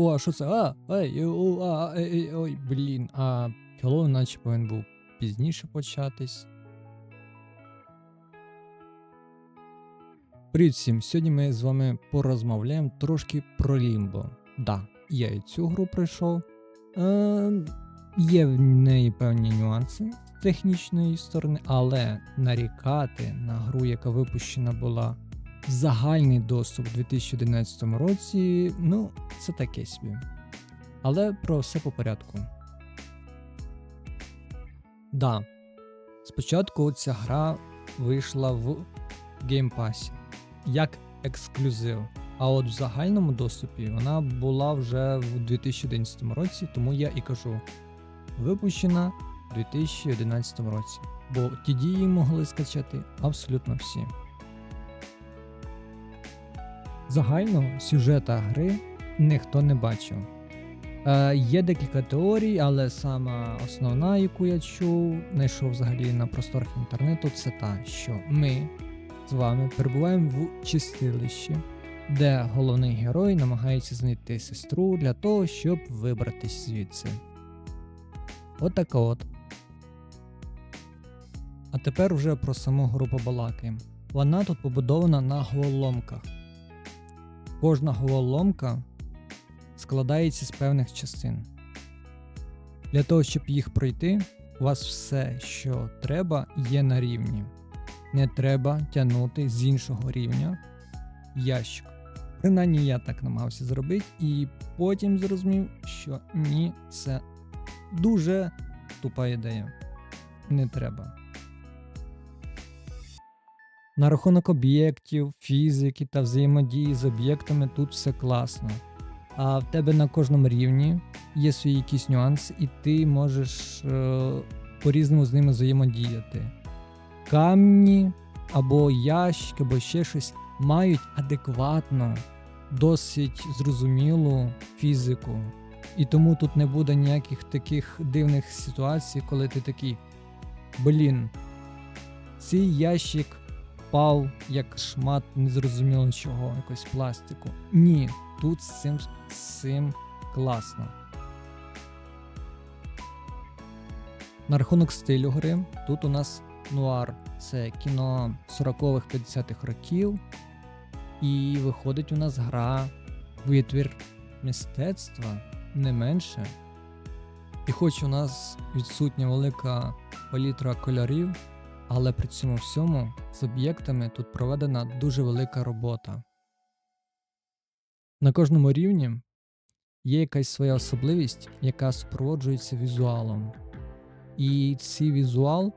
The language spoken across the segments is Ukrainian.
О, а що це? А, ей, о, а, ей, ей, ой, блін. А Hello наче повинен був пізніше початись. Привіт всім! Сьогодні ми з вами порозмовляємо трошки про Лімбо. Да, я і цю гру пройшов. Е, є в неї певні нюанси з технічної сторони, але нарікати на гру, яка випущена була загальний доступ у 2011 році, ну, це таке собі. Але про все по порядку. Да, спочатку ця гра вийшла в геймпасі як ексклюзив. А от в загальному доступі вона була вже в 2011 році, тому я і кажу: випущена в 2011 році. Бо ті дії могли скачати абсолютно всі. Загально сюжета гри ніхто не бачив. Е, є декілька теорій, але сама основна, яку я чув, знайшов взагалі на просторах інтернету, це та, що ми з вами перебуваємо в чистилищі, де головний герой намагається знайти сестру для того, щоб вибратись звідси. Отака от. А тепер вже про саму гру побалакаємо. Вона тут побудована на головоломках. Кожна головоломка складається з певних частин. Для того, щоб їх пройти, у вас все, що треба, є на рівні. Не треба тягнути з іншого рівня ящик. Принаймні я так намагався зробити, і потім зрозумів, що ні, це дуже тупа ідея. Не треба. На рахунок об'єктів, фізики та взаємодії з об'єктами тут все класно. А в тебе на кожному рівні є свої якісь нюанси, і ти можеш е, по-різному з ними взаємодіяти. Камні або ящики, або ще щось мають адекватно, досить зрозумілу фізику. І тому тут не буде ніяких таких дивних ситуацій, коли ти такий. Блін, цей ящик впав як шмат незрозуміло чого, якогось пластику. Ні, тут з цим, з цим класно. На рахунок стилю гри, тут у нас нуар це кіно 40-х 50-х років. І виходить у нас гра, витвір мистецтва не менше. І хоч у нас відсутня велика палітра кольорів, але при цьому всьому з об'єктами тут проведена дуже велика робота. На кожному рівні є якась своя особливість, яка супроводжується візуалом. І цей візуал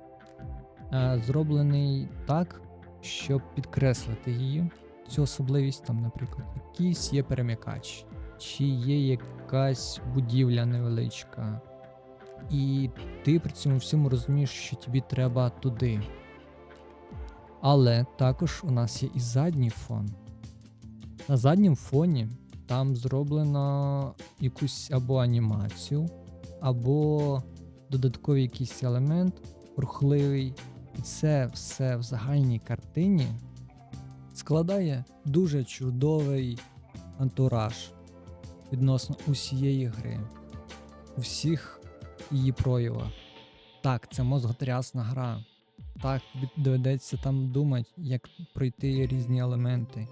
е, зроблений так, щоб підкреслити її, цю особливість, там, наприклад, якийсь є перемикач, чи є якась будівля невеличка. І ти при цьому всьому розумієш, що тобі треба туди. Але також у нас є і задній фон. На заднім фоні там зроблено якусь або анімацію, або додатковий якийсь елемент рухливий. І це все в загальній картині складає дуже чудовий антураж відносно усієї гри, у її проявах. Так, це мозготрясна гра. Так, доведеться там думати, як пройти різні елементи.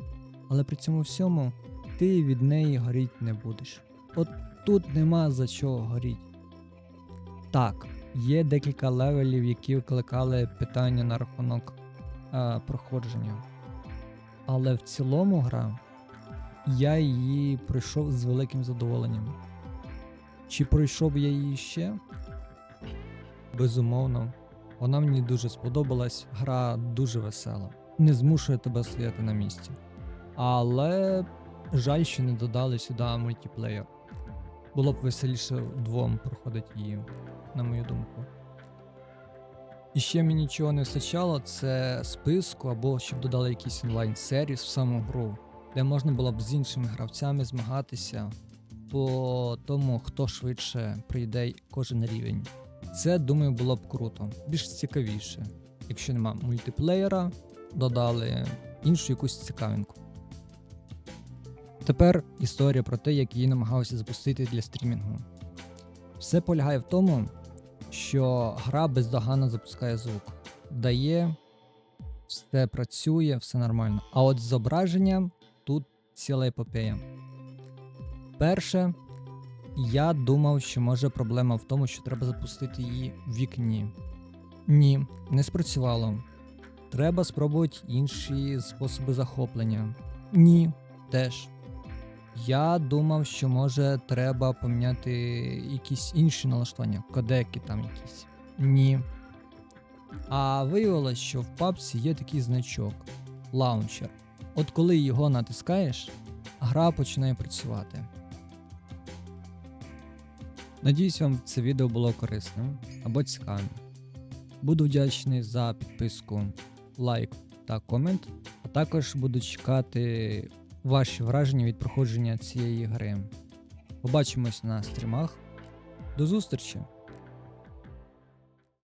Але при цьому всьому ти від неї горіть не будеш. От тут нема за чого горіть. Так, є декілька левелів, які викликали питання на рахунок е, проходження. Але в цілому гра я її пройшов з великим задоволенням. Чи пройшов я її ще? Безумовно. Вона мені дуже сподобалась, гра дуже весела. Не змушує тебе стояти на місці. Але жаль, що не додали сюди мультиплеєр. Було б веселіше вдвом проходити її, на мою думку. І ще мені нічого не вистачало, це списку або щоб додали якийсь онлайн-сервіс в саму гру, де можна було б з іншими гравцями змагатися по тому, хто швидше прийде кожен рівень. Це, думаю, було б круто, більш цікавіше. Якщо нема мультиплеєра, додали іншу якусь цікавинку. тепер історія про те, як її намагався запустити для стрімінгу. Все полягає в тому, що гра бездоганно запускає звук, дає, все працює, все нормально. А от з зображенням тут ціла епопея. Перше, я думав, що може проблема в тому, що треба запустити її в вікні. Ні, не спрацювало. Треба спробувати інші способи захоплення. Ні, теж. Я думав, що може треба поміняти якісь інші налаштування, кодеки там якісь. Ні. А виявилось, що в папці є такий значок лаунчер. От коли його натискаєш, гра починає працювати. Надіюсь, вам це відео було корисним або цікавим. Буду вдячний за підписку, лайк та комент, а також буду чекати ваші враження від проходження цієї гри. Побачимось на стрімах. До зустрічі!